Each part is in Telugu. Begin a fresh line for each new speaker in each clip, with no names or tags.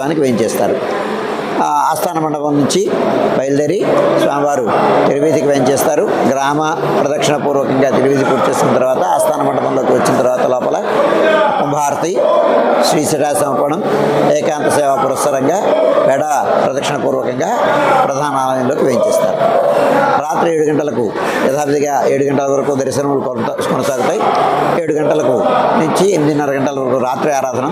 దానికి వేయించేస్తారు ఆస్థాన మండపం నుంచి బయలుదేరి స్వామివారు తిరువీధికి వేయించేస్తారు గ్రామ ప్రదక్షిణ పూర్వకంగా తిరువీధి పూర్తి చేసుకున్న తర్వాత ఆస్థాన మండపంలోకి వచ్చిన తర్వాత లోపల కుంభారతి శ్రీ శిరా సమర్పణం ఏకాంత సేవా పురస్సరంగా పెడ ప్రదక్షిణ పూర్వకంగా ప్రధాన ఆలయంలోకి వేయించేస్తారు రాత్రి ఏడు గంటలకు యథార్థిగా ఏడు గంటల వరకు దర్శనములు కొనసాగుతాయి. ఏడు గంటలకు నుంచి ఎనిమిదిన్నర గంటల వరకు రాత్రి ఆరాధన.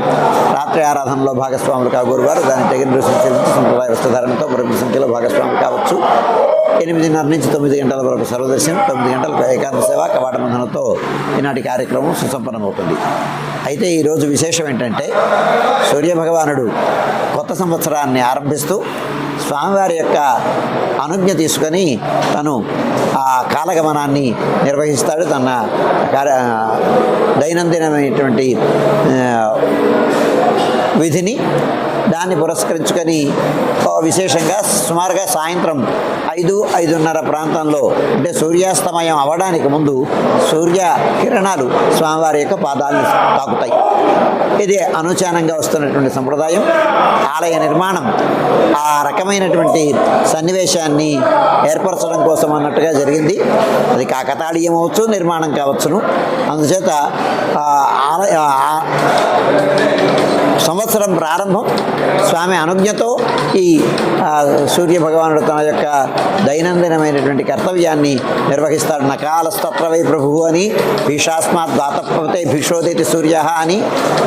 రాత్రి ఆరాధనలో భాగస్వాములు కాగూరు వారు దాన్ని తగిన రుసులు చెల్లించి సంప్రదాయ వస్త్రధారణతో మరొక సంఖ్యలో భాగస్వాములు కావచ్చు. ఎనిమిదిన్నర నుంచి తొమ్మిది గంటల వరకు సర్వదర్శనం తొమ్మిది గంటలకు ఏకాంత సేవ కవాటబంధనంతో ఈనాటి కార్యక్రమం సుసంపన్నమవుతుంది. అయితే ఈరోజు విశేషం ఏంటంటే సూర్యభగవానుడు కొత్త సంవత్సరాన్ని ఆరంభిస్తూ స్వామివారి యొక్క అనుజ్ఞ తీసుకొని తను ఆ కాలగమనాన్ని నిర్వహిస్తాడు. తన కార్య దైనందినమైనటువంటి విధిని దాన్ని పురస్కరించుకొని విశేషంగా సుమారుగా సాయంత్రం ఐదు ఐదున్నర ప్రాంతంలో అంటే సూర్యాస్తమయం అవడానికి ముందు సూర్య కిరణాలు స్వామివారి యొక్క పాదాలను తాకుతాయి. ఇది అనుచానంగా వస్తున్నటువంటి సంప్రదాయం. ఆలయ నిర్మాణం ఆ రకమైనటువంటి సన్నివేశాన్ని ఏర్పరచడం కోసం అన్నట్టుగా జరిగింది. అది కాకతాళీయం అవచ్చు నిర్మాణం కావచ్చును. అందుచేత ఆలయ సంవత్సరం ప్రారంభం. స్వామి అనుజ్ఞతో ఈ సూర్యభగవానుడు సూర్య భగవానుడు తన యొక్క దైనందినమైనటువంటి కర్తవ్యాన్ని నిర్వహిస్తాడు. నకాలస్తత్రవై ప్రభు అని భీషాస్మాత్ దాతపతే భీషోదేతి సూర్య అని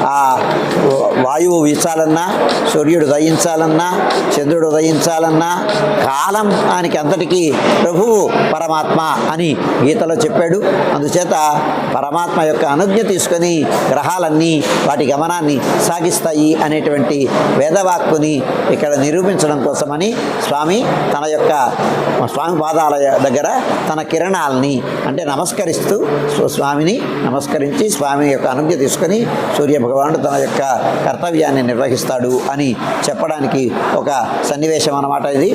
ఆ వాయువు వీచాలన్నా సూర్యుడు ఉదయించాలన్నా చంద్రుడు ఉదయించాలన్నా కాలం ఆయనకి అంతటికీ ప్రభువు పరమాత్మ అని గీతలో చెప్పాడు. అందుచేత పరమాత్మ యొక్క అనుజ్ఞ తీసుకొని గ్రహాలన్నీ వాటి గమనాన్ని సాగిస్తాయి అనేటువంటి వేదవాక్కుని ఇక్కడ నిరూపించడం కోసమని స్వామి తన యొక్క స్వామి పాదాల దగ్గర తన కిరణాలని అంటే నమస్కరిస్తూ స్వామిని నమస్కరించి స్వామి యొక్క అనుజ్ఞ తీసుకొని సూర్య భగవానుడు తన యొక్క కర్తవ్యాన్ని నిర్వహిస్తాడు అని చెప్పడానికి ఒక సన్నివేశం అన్నమాట ఇది.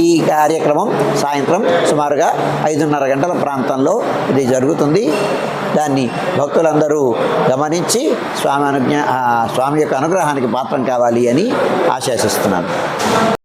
ఈ కార్యక్రమం సాయంత్రం సుమారుగా ఐదున్నర గంటల ప్రాంతంలో ఇది జరుగుతుంది. దాన్ని భక్తులందరూ గమనించి స్వామి అనుజ్ఞ స్వామి యొక్క అనుగ్రహానికి పాత్రం కావాలి అని ఆశాసిస్తున్నాను